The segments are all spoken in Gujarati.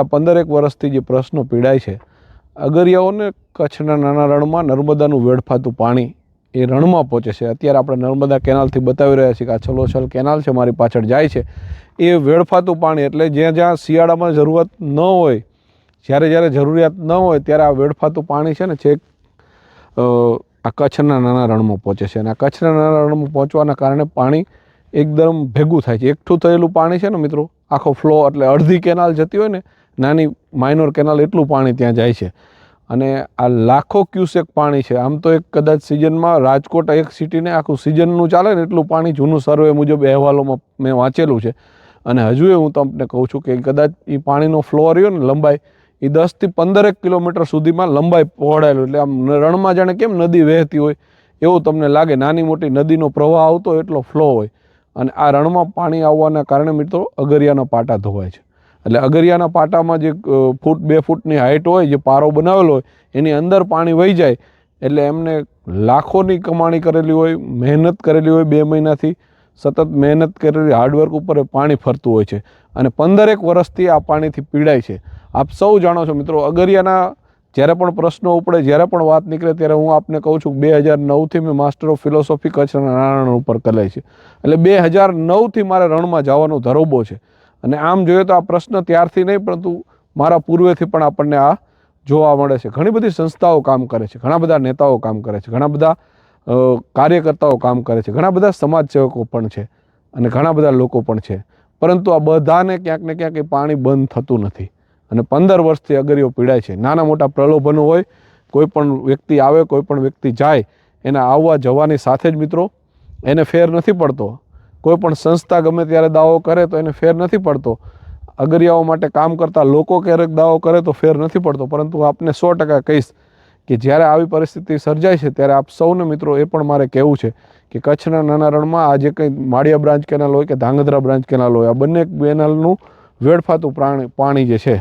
આ પંદરેક વર્ષથી જે પ્રશ્નો પીડાય છે, અગરિયાઓને કચ્છના નાના રણમાં નર્મદાનું વેડફાતું પાણી એ રણમાં પહોંચે છે. અત્યારે આપણે નર્મદા કેનાલથી બતાવી રહ્યા છીએ કે આ છલોછલ કેનાલ છે, મારી પાછળ જાય છે. એ વેડફાતું પાણી એટલે જ્યાં જ્યાં શિયાળામાં જરૂરત ન હોય, જ્યારે જ્યારે જરૂરિયાત ન હોય ત્યારે આ વેડફાતું પાણી છે ને છેક આ કચ્છના નાના રણમાં પહોંચે છે. અને આ કચ્છના નાના રણમાં પહોંચવાના કારણે પાણી એકદમ ભેગું થાય છે. એકઠું થયેલું પાણી છે ને મિત્રો આખો ફ્લો એટલે અડધી કેનાલ જતી હોય ને, નાની માઇનોર કેનાલ એટલું પાણી ત્યાં જાય છે. અને આ લાખો ક્યુસેક પાણી છે. આમ તો એક કદાચ સિઝનમાં રાજકોટ એક સિટીને આખું સિઝનનું ચાલે ને એટલું પાણી જૂનું સર્વે મુજબ અહેવાલોમાં મેં વાંચેલું છે. અને હજુ હું તમને કહું છું કે કદાચ એ પાણીનો ફ્લો રહ્યો ને લંબાઈ એ દસથી પંદરેક કિલોમીટર સુધીમાં લંબાઈ પહોળાયેલું. એટલે આમ રણમાં જાણે કેમ નદી વહેતી હોય, એવું તમને લાગે. નાની મોટી નદીનો પ્રવાહ આવતો એટલો ફ્લો હોય. અને આ રણમાં પાણી આવવાના કારણે મિત્રો અગરિયાના પાટા ધોવાય છે. એટલે અગરિયાના પાટામાં જે ફૂટ, બે ફૂટની હાઇટ હોય, જે પારો બનાવેલો હોય, એની અંદર પાણી વહી જાય, એટલે એમને લાખોની કમાણી કરેલી હોય, મહેનત કરેલી હોય બે મહિનાથી, સતત મહેનત કરેલી હાર્ડવર્ક ઉપર પાણી ફરતું હોય છે. અને પંદરેક વર્ષથી આ પાણીથી પીડાય છે. આપ સૌ જાણો છો મિત્રો, અગરિયાના જ્યારે પણ પ્રશ્નો ઉપડે, જ્યારે પણ વાત નીકળે, ત્યારે હું આપને કહું છું બે હજાર નવથી મેં માસ્ટર ઓફ ફિલોસોફી કચ્છના નારાયણ ઉપર કરાય છે. એટલે બે હજાર નવથી મારે રણમાં જવાનો ધરોબો છે. અને આમ જોઈએ તો આ પ્રશ્ન ત્યારથી નહીં, પરંતુ મારા પૂર્વેથી પણ આપણને આ જોવા મળે છે. ઘણી બધી સંસ્થાઓ કામ કરે છે, ઘણા બધા નેતાઓ કામ કરે છે, ઘણા બધા કાર્યકર્તાઓ કામ કરે છે, ઘણા બધા સમાજસેવકો પણ છે અને ઘણા બધા લોકો પણ છે. પરંતુ આ બધાને ક્યાંક ને ક્યાંક એ પાણી બંધ થતું નથી. અને પંદર વર્ષથી અગરીઓ પીડાય છે. નાના મોટા પ્રલોભનો હોય, કોઈ પણ વ્યક્તિ આવે, કોઈ પણ વ્યક્તિ જાય, એના આવવા જવાની સાથે જ મિત્રો, એને ફેર નથી પડતો. કોઈ પણ સંસ્થા ગમે ત્યારે દાવો કરે તો એને ફેર નથી પડતો. અગરિયાઓ માટે કામ કરતા લોકો ક્યારેક દાવો કરે તો ફેર નથી પડતો. પરંતુ આપને સો ટકા કહીશ કે જ્યારે આવી પરિસ્થિતિ સર્જાય છે, ત્યારે આપ સૌને મિત્રો એ પણ મારે કહેવું છે કે કચ્છના નાના રણમાં આ જે કંઈ માળિયા બ્રાન્ચ કેનાલ હોય કે ધાંગધ્રા બ્રાન્ચ કેનાલ હોય, આ બંને કેનાલનું વેડફાતું પ્રાણી પાણી જે છે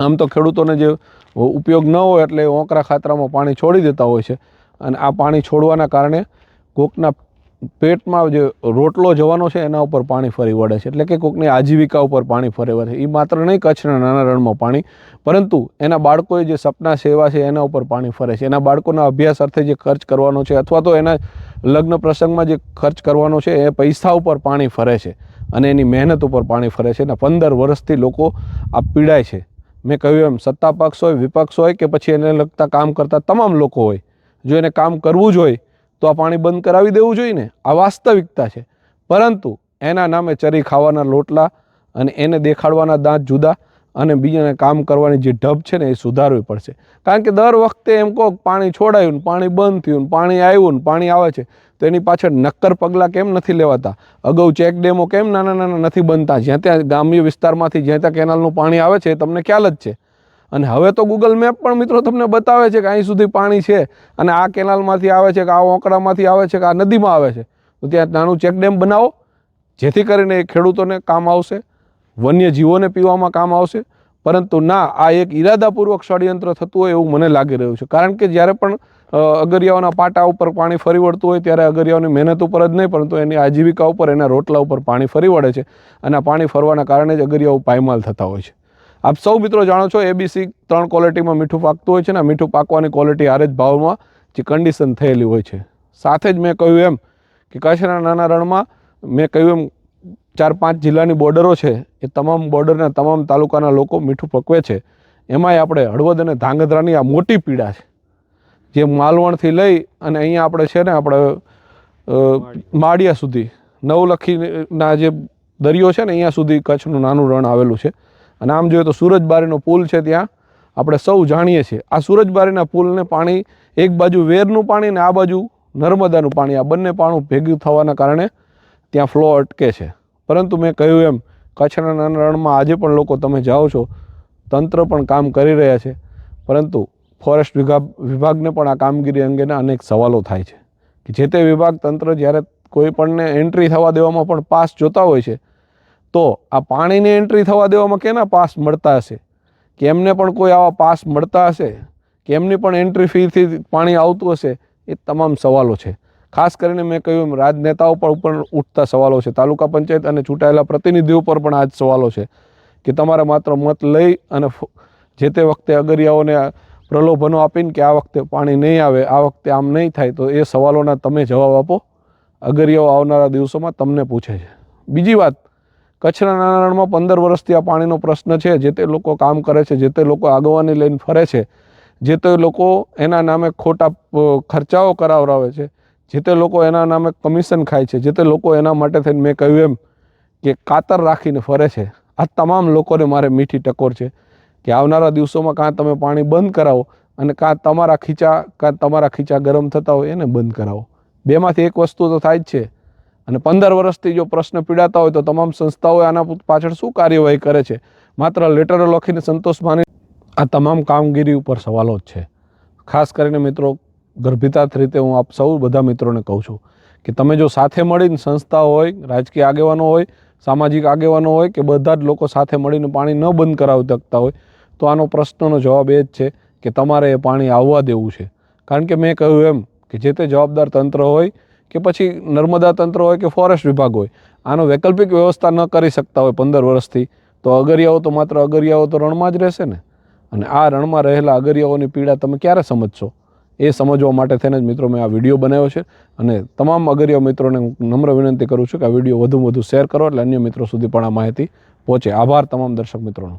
આમ તો ખેડૂતોને જે ઉપયોગ ન હોય એટલે ઓંકરા ખાતરામાં પાણી છોડી દેતા હોય છે. અને આ પાણી છોડવાના કારણે કોકના પેટમાં જે રોટલો જવાનો છે એના ઉપર પાણી ફરી વળે છે. એટલે કે કોકની આજીવિકા ઉપર પાણી ફરી વળે છે. એ માત્ર નહીં, કચ્છના નાના રણમાં પાણી. પરંતુ એના બાળકોએ જે સપના, સેવા છે એના ઉપર પાણી ફરે છે. એના બાળકોના અભ્યાસ અર્થે જે ખર્ચ કરવાનો છે અથવા તો એના લગ્ન પ્રસંગમાં જે ખર્ચ કરવાનો છે એ પૈસા ઉપર પાણી ફરે છે. અને એની મહેનત ઉપર પાણી ફરે છે. અને પંદર વર્ષથી લોકો આ પીડાય છે. મેં કહ્યું એમ, સત્તા પક્ષ હોય, વિપક્ષ હોય કે પછી એને લગતા કામ કરતા તમામ લોકો હોય, જો એને કામ કરવું જ હોય, તો આ પાણી બંધ કરાવી દેવું જોઈએ ને? આ વાસ્તવિકતા છે. પરંતુ એના નામે ચરી ખાવાના લોટલા અને એને દેખાડવાના દાંત જુદા અને બીજાને કામ કરવાની જે ઢબ છે ને એ સુધારવી પડશે. કારણ કે દર વખતે એમ કહો પાણી છોડાયું ને પાણી બંધ થયું ને પાણી આવ્યું ને પાણી આવે છે, તો એની પાછળ નક્કર પગલાં કેમ નથી લેવાતા? અગાઉ ચેક ડેમો કેમ નાના નાના નથી બનતા? જ્યાં ત્યાં ગ્રામ્ય વિસ્તારમાંથી જ્યાં ત્યાં કેનાલનું પાણી આવે છે એ તમને ખ્યાલ જ છે. અને હવે તો ગૂગલ મેપ પણ મિત્રો તમને બતાવે છે કે અહીં સુધી પાણી છે અને આ કેનાલમાંથી આવે છે કે આ ઓંકડામાંથી આવે છે કે આ નદીમાં આવે છે. તો ત્યાં નાનું ચેક ડેમ બનાવો, જેથી કરીને એ ખેડૂતોને કામ આવશે. વન્ય જીવોને પીવામાં કામ આવશે. પરંતુ ના, આ એક ઈરાદાપૂર્વક ષડયંત્ર થતું હોય એવું મને લાગી રહ્યું છે. કારણ કે જ્યારે પણ અગરિયાઓના પાટા ઉપર પાણી ફરી વળતું હોય ત્યારે અગરિયાઓની મહેનત ઉપર જ નહીં, પરંતુ એની આજીવિકા ઉપર, એના રોટલા ઉપર પાણી ફરી વળે છે અને આ પાણી ફરવાના કારણે જ અગરિયાઓ પાયમાલ થતા હોય છે. આપ સૌ મિત્રો જાણો છો એબીસી ત્રણ ક્વોલિટીમાં મીઠું પાકતું હોય છે ને મીઠું પાકવાની ક્વોલિટી આરે જ ભાવમાં જે કન્ડિશન થયેલી હોય છે. સાથે જ મેં કહ્યું એમ કે કચ્છના નાના રણમાં મેં કહ્યું એમ ચાર પાંચ જિલ્લાની બોર્ડરો છે, એ તમામ બોર્ડરના તમામ તાલુકાના લોકો મીઠું પકવે છે. એમાંય આપણે હળવદ અને ધાંગધ્રાની આ મોટી પીડા છે. જે માલવણથી લઈ અને અહીંયા આપણે છે ને આપણે માળિયા સુધી, નવલખીના જે દરિયો છે ને અહીંયા સુધી કચ્છનું નાનું રણ આવેલું છે. અને આમ જોઈએ તો સુરજબારીનો પુલ છે ત્યાં. આપણે સૌ જાણીએ છીએ. આ સુરજબારીના પુલને પાણી એક બાજુ વેરનું પાણી ને આ બાજુ નર્મદાનું પાણી, આ બંને પાણું ભેગું થવાના કારણે ત્યાં ફ્લો અટકે છે. પરંતુ મેં કહ્યું એમ, કચ્છના નાના રણમાં આજે પણ લોકો તમે જાઓ છો, તંત્ર પણ કામ કરી રહ્યા છે. પરંતુ ફોરેસ્ટ વિભાગ, વિભાગને પણ આ કામગીરી અંગેના અનેક સવાલો થાય છે કે જે તે વિભાગ તંત્ર જ્યારે કોઈ પણને એન્ટ્રી થવા દેવામાં પણ પાસ જોતા હોય છે, તો આ પાણીની એન્ટ્રી થવા દેવામાં કેના પાસ મળતા હશે? કે એમને પણ કોઈ આવા પાસ મળતા હશે? કે એમની પણ એન્ટ્રી ફીથી પાણી આવતું હશે? એ તમામ સવાલો છે. ખાસ કરીને મેં કહ્યું એમ રાજનેતાઓ પર પણ ઉઠતા સવાલો છે. તાલુકા પંચાયત અને ચૂંટાયેલા પ્રતિનિધિઓ પર પણ આ જ સવાલો છે કે તમારે માત્ર મત લઈ અને જે તે વખતે અગરિયાઓને પ્રલોભનો આપીને કે આ વખતે પાણી નહીં આવે, આ વખતે આમ નહીં થાય, તો એ સવાલોના તમે જવાબ આપો. અગરિયાઓ આવનારા દિવસોમાં તમને પૂછે છે. બીજી વાત, કચ્છના નાના પંદર વર્ષથી આ પાણીનો પ્રશ્ન છે. જે તે લોકો કામ કરે છે, જે તે લોકો આગવાની લઈને ફરે છે, જે તે લોકો એના નામે ખોટા ખર્ચાઓ કરાવરાવે છે. જે તે લોકો એના નામે કમિશન ખાય છે, જે તે લોકો એના માટે થઈને મેં કહ્યું એમ કે કાતર રાખીને ફરે છે. આ તમામ લોકોને મારે મીઠી ટકોર છે કે આવનારા દિવસોમાં કાં તમે પાણી બંધ કરાવો અને કાં તમારા ખીચા, કાં તમારા ખીચા ગરમ થતા હોય એને બંધ કરાવો. બેમાંથી એક વસ્તુ તો થાય જ છે. અને પંદર વર્ષથી જો પ્રશ્ન પીડાતા હોય તો તમામ સંસ્થાઓ આના પાછળ શું કાર્યવાહી કરે છે? માત્ર લેટરો લખીને સંતોષ માની આ તમામ કામગીરી ઉપર સવાલો જ છે. ખાસ કરીને મિત્રો ગર્ભિતાર્થ રીતે હું આપ સૌ બધા મિત્રોને કહું છું કે તમે જો સાથે મળીને સંસ્થા હોય, રાજકીય આગેવાનો હોય, સામાજિક આગેવાનો હોય કે બધા જ લોકો સાથે મળીને પાણી ન બંધ કરાવી શકતા હોય, તો આનો પ્રશ્નનો જવાબ એ જ છે કે તમારે એ પાણી આવવા દેવું છે. કારણ કે મેં કહ્યું એમ કે જે તે જવાબદાર તંત્ર હોય કે પછી નર્મદા તંત્ર હોય કે ફોરેસ્ટ વિભાગ હોય, આનો વૈકલ્પિક વ્યવસ્થા ન કરી શકતા હોય પંદર વર્ષથી, તો અગરિયાઓ તો માત્ર અગરિયાઓ તો રણમાં જ રહેશે ને? અને આ રણમાં રહેલા અગરિયાઓની પીડા તમે ક્યારે સમજશો? એ સમજવા માટે થઈને જ મિત્રો મેં આ વીડિયો બનાવ્યો છે. અને તમામ અગરિયા મિત્રોને હું નમ્ર વિનંતી કરું છું કે આ વીડિયો વધુ વધુ શેર કરો એટલે અન્ય મિત્રો સુધી પણ આ માહિતી પહોંચે. આભાર તમામ દર્શક મિત્રોનો.